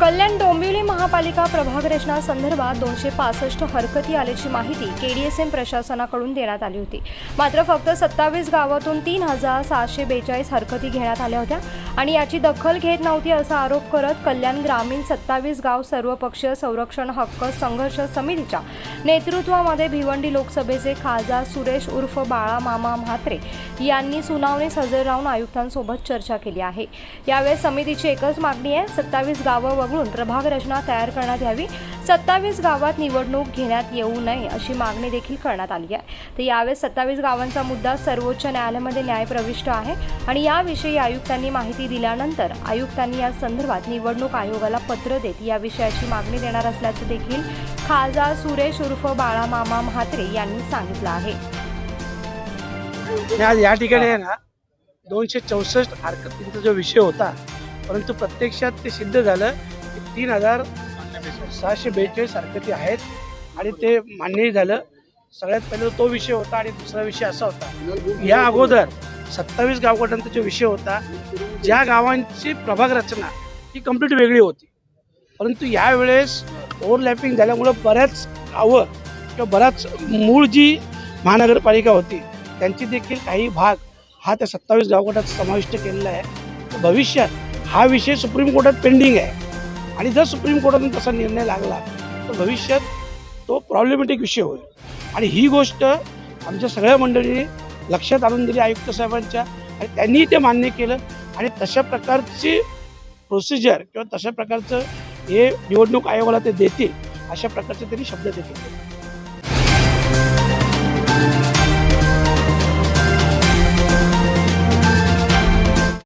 कल्याण डोंबिवली प्रभाग रचना संदर्भात दोनशे पासष्ट हरकती आल्याची माहिती केडीएसएम प्रशासनाकडून देण्यात आली होती. मात्र फक्त सत्तावीस गावातून तीन हजार सहाशे बेचाळीस हरकती घेण्यात आल्या होत्या. आणि याची दखल घेत नव्हती असा आरोप करत कल्याण ग्रामीण सत्तावीस गाव सर्वपक्षीय संरक्षण हक्क संघर्ष समितीच्या नेतृत्वामध्ये भिवंडी लोकसभेचे खासदार सुरेश उर्फ बाळा मामा म्हात्रे यांनी सुनावणीस हजर राहून आयुक्तांसोबत चर्चा केली आहे. यावेळी समितीची एकच मागणी आहे सत्तावीस गावं वगळून प्रभाग रचना तयार करण्यात यावी. सत्तावीस गावात निवडणूक घेण्यात येऊ नये अशी मागणी देखील करण्यात आली आहे. तर यावेळेस सत्तावीस गावांचा मुद्दा सर्वोच्च न्यायालयामध्ये न्याय प्रविष्ट आहे आणि याविषयी आयुक्तांनी माहिती दिल्यानंतर आयुक्तांनी या संदर्भात निवडणूक आयोगाला पत्र देत या विषयाची मागणी देणार असल्याचं देखील खासदार सुरेश उर्फ बाळामामा म्हात्रे यांनी सांगितलं आहे. आज या ठिकाणी आहे ना दोनशे चौसष्ट हरकतींचा जो विषय होता परंतु प्रत्यक्षात ते सिद्ध झालं की तीन हजार सहाशे बेचाळीस हरकती आहेत आणि ते मान्यही झालं. सगळ्यात पहिले तो विषय होता आणि दुसरा विषय असा होता. या अगोदर सत्तावीस गावगटांचा जो विषय होता ज्या गावांची प्रभाग रचना ही कंप्लीट वेगळी होती. परंतु यावेळेस ओव्हरलॅपिंग झाल्यामुळं बऱ्याच गावं किंवा बऱ्याच मूळ जी महानगरपालिका होती त्यांची देखील काही भाग हा त्या सत्तावीस गावगटात समाविष्ट केलेला आहे. भविष्यात हा विषय सुप्रीम कोर्टात पेंडिंग आहे. आणि जर सुप्रीम कोर्टातून तसा निर्णय लागला तर भविष्यात तो प्रॉब्लेमॅटिक विषय होईल. आणि ही गोष्ट आमच्या सगळ्या मंडळींनी लक्षात आणून दिली आयुक्त साहेबांच्या आणि त्यांनी ते मान्य केलं. आणि तशा प्रकारची प्रोसिजर किंवा तशा प्रकारचं हे निवडणूक आयोगाला ते देतील अशा प्रकारचे त्यांनी शब्द देतील.